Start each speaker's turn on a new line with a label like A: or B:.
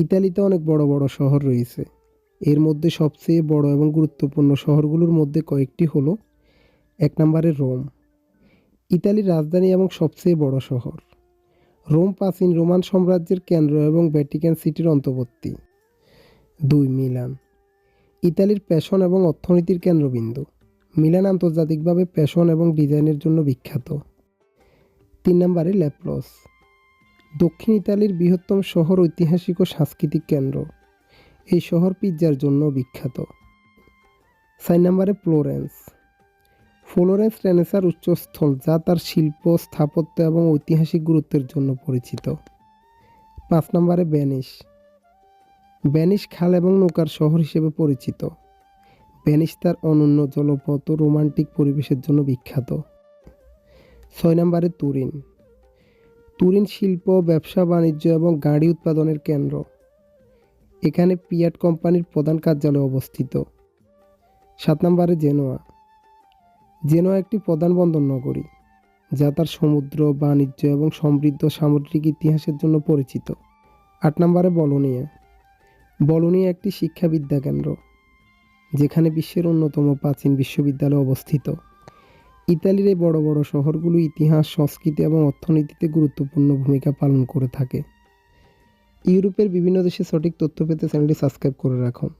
A: ইতালিতে অনেক বড় বড় শহর রয়েছে। এর মধ্যে সবচেয়ে বড় এবং গুরুত্বপূর্ণ শহরগুলোর মধ্যে কয়েকটি হলো, এক নম্বরে রোম। ইতালির রাজধানী এবং সবচেয়ে বড় শহর। রোম প্রাচীন রোমান সাম্রাজ্যের কেন্দ্র এবং ভ্যাটিকান সিটির অন্তর্বর্তী। দুই, মিলান। ইতালির প্যাশন এবং অর্থনীতির কেন্দ্রবিন্দু। মিলান আন্তর্জাতিকভাবে প্যাশন এবং ডিজাইনের জন্য বিখ্যাত। তিন নম্বরে ল্যাপ্লস। দক্ষিণ ইতালির বৃহত্তম শহর ঐতিহাসিক ও সাংস্কৃতিক কেন্দ্র। এই শহর পিৎজার জন্য বিখ্যাত। চার নাম্বারে ফ্লোরেন্স। ফ্লোরেন্স রেনেসার উচ্চস্থল, যা তার শিল্প, স্থাপত্য এবং ঐতিহাসিক গুরুত্বের জন্য পরিচিত। পাঁচ নম্বরে ভ্যানিস ভ্যানিস খাল এবং নৌকার শহর হিসেবে পরিচিত। ভ্যানিস তার অনন্য জলপথ ও রোমান্টিক পরিবেশের জন্য বিখ্যাত। ছয় নম্বরে তুরিন। তুরিন শিল্প, ব্যবসা, বাণিজ্য এবং গাড়ি উৎপাদনের কেন্দ্র। এখানে পিয়াট কোম্পানির প্রধান কার্যালয় অবস্থিত। সাত নম্বরে জেনোয়া। জেনোয়া একটি প্রধান বন্দর নগরী, যা তার সমুদ্র, বাণিজ্য এবং সমৃদ্ধ সামুদ্রিক ইতিহাসের জন্য পরিচিত। আট নম্বরে বলোনিয়া। বলোনিয়া একটি শিক্ষাবিদ্যা কেন্দ্র, যেখানে বিশ্বের অন্যতম প্রাচীন বিশ্ববিদ্যালয় অবস্থিত। ইতালির এই বড় বড় শহরগুলো ইতিহাস, সংস্কৃতি এবং অর্থনীতিতে গুরুত্বপূর্ণ ভূমিকা পালন করে থাকে। ইউরোপের বিভিন্ন দেশে সঠিক তথ্য পেতে চ্যানেলটি সাবস্ক্রাইব করে রাখুন।